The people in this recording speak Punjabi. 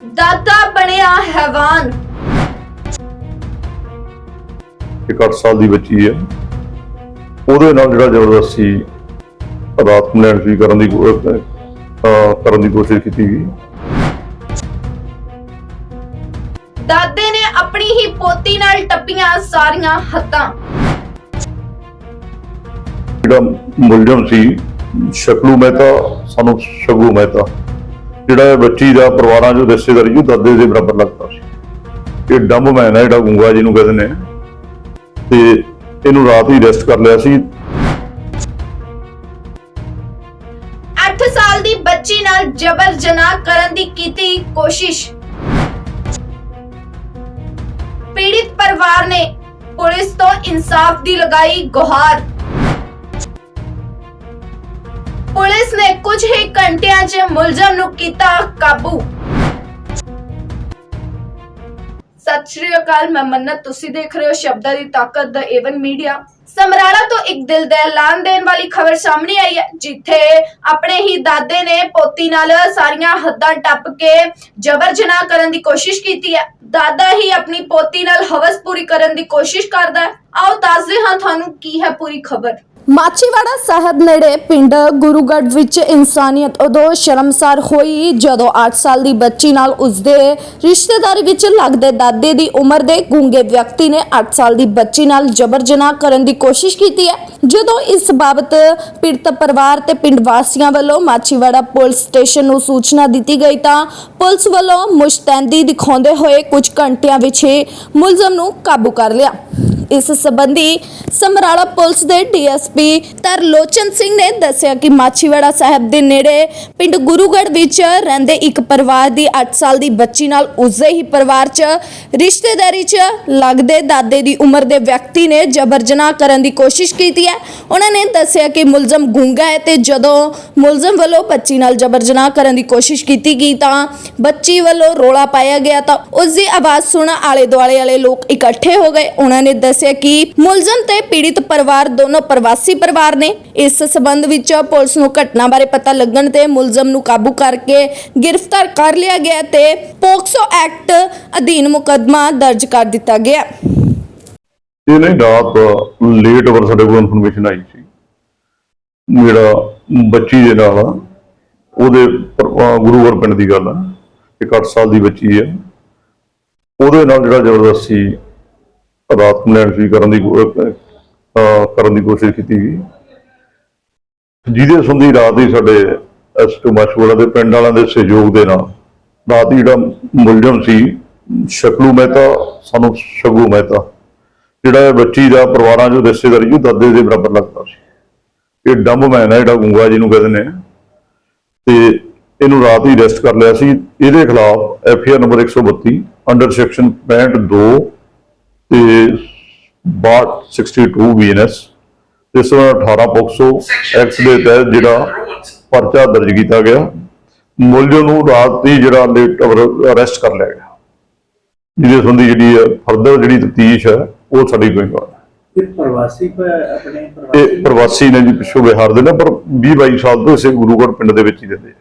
ਦਾਦਾ ਬਣਿਆ ਹੈਵਾਨ। ਇੱਕ 8 ਸਾਲ ਦੀ ਬੱਚੀ ਹੈ। ਉਹਦੇ ਨਾਲ ਜਿਹੜਾ ਜ਼ਬਰਦਸਤੀ ਰਾਤ ਨੂੰ ਲੈਣ ਕਰਨ ਦੀ ਕੋ- ਅਹ ਕਰਨ ਦੀ ਕੋਸ਼ਿਸ਼ ਕੀਤੀ ਗਈ ਦਾਦੇ ਨੇ ਆਪਣੀ ਹੀ ਪੋਤੀ ਨਾਲ ਟੱਪੀਆਂ ਸਾਰੀਆਂ ਹੱਦਾਂ ਜਿਹੜਾ ਮੁਲਜ਼ਮ ਸੀ ਸ਼ਕਲੂ ਮਹਿਤਾ ਸਾਨੂੰ ਸ਼ਗੂ ਮਹਿਤਾ। ਜਿਹੜਾ ਬੱਚੀ ਦਾ ਪਰਿਵਾਰਾਂ ਚੋਂ ਰਿਸ਼ਤੇਦਾਰੀ ਜੋ ਦਾਦੇ ਦੇ ਬਰਾਬਰ ਲੱਗਦਾ ਸੀ। ਇਹ ਡੰਬ ਮੈਨ ਹੈ ਜਿਹੜਾ ਗੁੰਗਾ ਜਿਹਨੂੰ ਕਹਿੰਦੇ ਨੇ। ਤੇ ਇਹਨੂੰ ਰਾਤ ਹੀ ਅਰੈਸਟ ਕਰ ਲਿਆ ਸੀ। 8 ਸਾਲ ਦੀ ਬੱਚੀ ਨਾਲ ਜਬਰ ਜਨਾਹ ਕਰਨ ਦੀ ਕੀਤੀ ਕੋਸ਼ਿਸ਼। ਪੀੜਿਤ ਪਰਿਵਾਰ ਨੇ ਪੁਲਿਸ ਤੋਂ ਇਨਸਾਫ ਦੀ ਲਗਾਈ ਗੁਹਾਰ। ਪੁਲਿਸ ਨੇ ਕੁਝ ਹੀ ਘੰਟਿਆਂ 'ਚ ਮੁਲਜ਼ਮ ਨੂੰ ਕੀਤਾ ਕਾਬੂ। ਸਤਿ ਸ਼੍ਰੀ ਅਕਾਲ, ਮੈਂ ਮੰਨਤ। ਤੁਸੀਂ ਦੇਖ ਰਹੇ ਹੋ ਸ਼ਬਦਾਂ ਦੀ ਤਾਕਤ ਦਾ ਏਵਨ ਮੀਡੀਆ। ਸਮਰਾਲਾ ਤੋਂ ਇੱਕ ਦਿਲ ਦਾ ਐਲਾਨ ਦੇਣ ਵਾਲੀ ਖਬਰ ਸਾਹਮਣੇ ਆਈ ਹੈ, ਜਿੱਥੇ ਆਪਣੇ ਹੀ ਦਾਦੇ ਨੇ ਪੋਤੀ ਨਾਲ ਸਾਰੀਆਂ ਹੱਦਾਂ ਟੱਪ ਕੇ ਜਬਰ ਜਨਾਹ ਕਰਨ ਦੀ ਕੋਸ਼ਿਸ਼ ਕੀਤੀ ਹੈ। ਦਾਦਾ ਹੀ ਆਪਣੀ ਪੋਤੀ ਨਾਲ ਹਵਸ ਪੂਰੀ ਕਰਨ ਦੀ ਕੋਸ਼ਿਸ਼ ਕਰਦਾ ਹੈ। ਆਓ ਦੱਸਦੇ ਹਾਂ ਤੁਹਾਨੂੰ ਕੀ ਹੈ ਪੂਰੀ ਖਬਰ। ਮਾਚੀਵਾੜਾ ਸਾਹਿਬ ਨੇੜੇ ਪਿੰਡ ਗੁਰੂਗੜ੍ਹ ਵਿੱਚ ਇਨਸਾਨੀਅਤ ਉਦੋਂ ਸ਼ਰਮਸਾਰ ਹੋਈ ਜਦੋਂ 8 ਸਾਲ ਦੀ ਬੱਚੀ ਨਾਲ ਉਸਦੇ ਰਿਸ਼ਤੇਦਾਰੀ ਵਿੱਚ ਲੱਗਦੇ ਦਾਦੇ ਦੀ ਉਮਰ ਦੇ ਗੂੰਗੇ ਵਿਅਕਤੀ ਨੇ 8 ਸਾਲ ਦੀ ਬੱਚੀ ਨਾਲ ਜਬਰ ਜਨਾਹ ਕਰਨ ਦੀ ਕੋਸ਼ਿਸ਼ ਕੀਤੀ ਹੈ। ਜਦੋਂ ਇਸ ਬਾਬਤ ਪੀੜਤ ਪਰਿਵਾਰ ਤੇ ਪਿੰਡ ਵਾਸੀਆਂ ਵੱਲੋਂ ਮਾਚੀਵਾੜਾ ਪੁਲਿਸ ਸਟੇਸ਼ਨ ਨੂੰ ਸੂਚਨਾ ਦਿੱਤੀ ਗਈ ਤਾਂ ਪੁਲਿਸ ਵੱਲੋਂ ਮੁਸ਼ਤੈਦੀ ਦਿਖਾਉਂਦੇ ਹੋਏ ਕੁਝ ਘੰਟਿਆਂ ਵਿੱਚ ਹੀ ਮੁਲਜ਼ਮ ਨੂੰ ਕਾਬੂ ਕਰ ਲਿਆ। ਇਸ ਸੰਬੰਧੀ ਸਮਰਾਲਾ ਪੁਲਿਸ ਦੇ ਡੀਐਸਪੀ ਤਰਲੋਚਨ ਸਿੰਘ ਨੇ ਦੱਸਿਆ ਕਿ ਮਾਛੀਵਾੜਾ ਸਾਹਿਬ ਦੇ ਨੇੜੇ ਪਿੰਡ ਗੁਰੂਗੜ੍ਹ ਵਿੱਚ ਰਹਿੰਦੇ ਇੱਕ ਪਰਿਵਾਰ ਦੀ 8 ਸਾਲ ਦੀ ਬੱਚੀ ਨਾਲ ਉਸਦੇ ਹੀ ਪਰਿਵਾਰ 'ਚ ਰਿਸ਼ਤੇਦਾਰੀ 'ਚ ਲੱਗਦੇ ਦਾਦੇ ਦੀ ਉਮਰ ਦੇ ਵਿਅਕਤੀ ਨੇ ਜਬਰ ਜਨਾਹ ਕਰਨ ਦੀ ਕੋਸ਼ਿਸ਼ ਕੀਤੀ ਹੈ। ਉਹਨਾਂ ਨੇ ਦੱਸਿਆ ਕਿ ਮੁਲਜ਼ਮ ਗੂੰਗਾ ਹੈ ਤੇ ਜਦੋਂ ਮੁਲਜ਼ਮ ਵੱਲੋਂ ਬੱਚੀ ਨਾਲ ਜਬਰ ਜਨਾਹ ਕਰਨ ਦੀ ਕੋਸ਼ਿਸ਼ ਕੀਤੀ ਗਈ ਤਾਂ ਬੱਚੀ ਵੱਲੋਂ ਰੋਲਾ ਪਾਇਆ ਗਿਆ ਤਾਂ ਉਸ ਦੀ ਆਵਾਜ਼ ਸੁਣ ਆਲੇ ਦੁਆਲੇ ਵਾਲੇ ਲੋਕ ਇਕੱਠੇ ਹੋ ਗਏ। ਉਹਨਾਂ ਨੇ ਦੱਸਿਆ ਕਿ ਮੁਲਜ਼ਮ ਤੇ ਪੀੜਿਤ ਪਰਿਵਾਰ ਦੋਨੋਂ ਪ੍ਰਵਾਸੀ ਪਰਿਵਾਰ ਨੇ। ਇਸ ਸਬੰਧ ਵਿੱਚ ਪੁਲਿਸ ਨੂੰ ਘਟਨਾ ਬਾਰੇ ਪਤਾ ਲੱਗਣ ਤੇ ਮੁਲਜ਼ਮ ਨੂੰ ਕਾਬੂ ਕਰਕੇ ਗ੍ਰਿਫਤਾਰ ਕਰ ਲਿਆ ਗਿਆ ਤੇ ਪੋਕਸੋ ਐਕਟ ਅਧੀਨ ਮੁਕੱਦਮਾ ਦਰਜ ਕਰ ਦਿੱਤਾ ਗਿਆ। ਇਹ ਨਹੀਂ ਰਾਤ ਲੇਟ ਅਵਰ ਸਾਡੇ ਕੋਲ ਇਨਫੋਰਮੇਸ਼ਨ ਆਈ ਸੀ। ਜਿਹੜਾ ਬੱਚੀ ਦੇ ਨਾਲ ਆ, ਉਹਦੇ ਗੁਰੂਵਰ ਪਿੰਡ ਦੀ ਗੱਲ ਆ ਇੱਕ 8 ਸਾਲ ਦੀ ਬੱਚੀ ਹੈ ਉਹਦੇ ਨਾਲ ਜਿਹੜਾ ਜ਼ਬਰਦਸਤੀ ਰਾਤ ਨੂੰ ਲੈਣ ਕਰਨ ਦੀ ਕਰਨ ਦੀ ਕੋਸ਼ਿਸ਼ ਕੀਤੀ ਗਈ ਜਿਹਦੇ ਸੰਬੰਧੀ ਰਾਤ ਹੀ ਸਾਡੇ ਐਸਟੋ ਮਸ਼ਵੜਾ ਦੇ ਪਿੰਡ ਵਾਲਿਆਂ ਦੇ ਸਹਿਯੋਗ ਦੇ ਨਾਲ ਰਾਤ ਹੀ ਜਿਹੜਾ ਮੁਲਜ਼ਮ ਸੀ, ਸ਼ਕਲੂ ਮਹਿਤਾ, ਸਾਨੂੰ ਸ਼ਗੂ ਮਹਿਤਾ, ਜਿਹੜਾ ਬੱਚੀ ਦਾ ਪਰਿਵਾਰਾਂ ਜੋ ਰਿਸ਼ਤੇਦਾਰੀ ਜੋ ਦਾਦੇ ਦੇ ਬਰਾਬਰ ਲੱਗਦਾ ਸੀ। ਇਹ ਡੰਬ ਮੈਨ ਹੈ ਜਿਹੜਾ ਗੁੰਗਾ ਜਿਹਨੂੰ ਕਹਿੰਦੇ ਨੇ। ਤੇ ਇਹਨੂੰ ਰਾਤ ਹੀ ਅਰੈਸਟ ਕਰ ਲਿਆ ਸੀ। ਇਹਦੇ ਖਿਲਾਫ F R number 132 under section 65 ਤੇ 62 ਬੀਐਨਐਸ ਤੇ 18 ਪੋਕਸੋ ਐਕਟ ਦੇ ਤਹਿਤ ਜਿਹੜਾ ਪਰਚਾ ਦਰਜ ਕੀਤਾ ਗਿਆ। ਮੁਲਜ਼ਮ ਨੂੰ ਰਾਤ ਹੀ ਜਿਹੜਾ ਲੇਟ ਅਰੈਸਟ ਕਰ ਲਿਆ ਗਿਆ। ਜਿਹਦੇ ਸੰਬੰਧੀ ਜਿਹੜੀ ਫਰਦਰ ਜਿਹੜੀ ਤਫਤੀਸ਼ ਹੈ ਉਹ ਸਾਡੀ on ਹੈ ਇਹ ਪ੍ਰਵਾਸੀ ਆਪਣੇ ਨੇ ਜੀ ਪਿੱਛੋਂ ਬਿਹਾਰ ਦੇ ਨੇ ਪਰ 20 22 ਸਾਲ ਤੋਂ ਇਸੇ ਗੁਰੂਗੜ੍ਹ ਪਿੰਡ ਦੇ ਵਿੱਚ ਹੀ ਰਹਿੰਦੇ ਆ।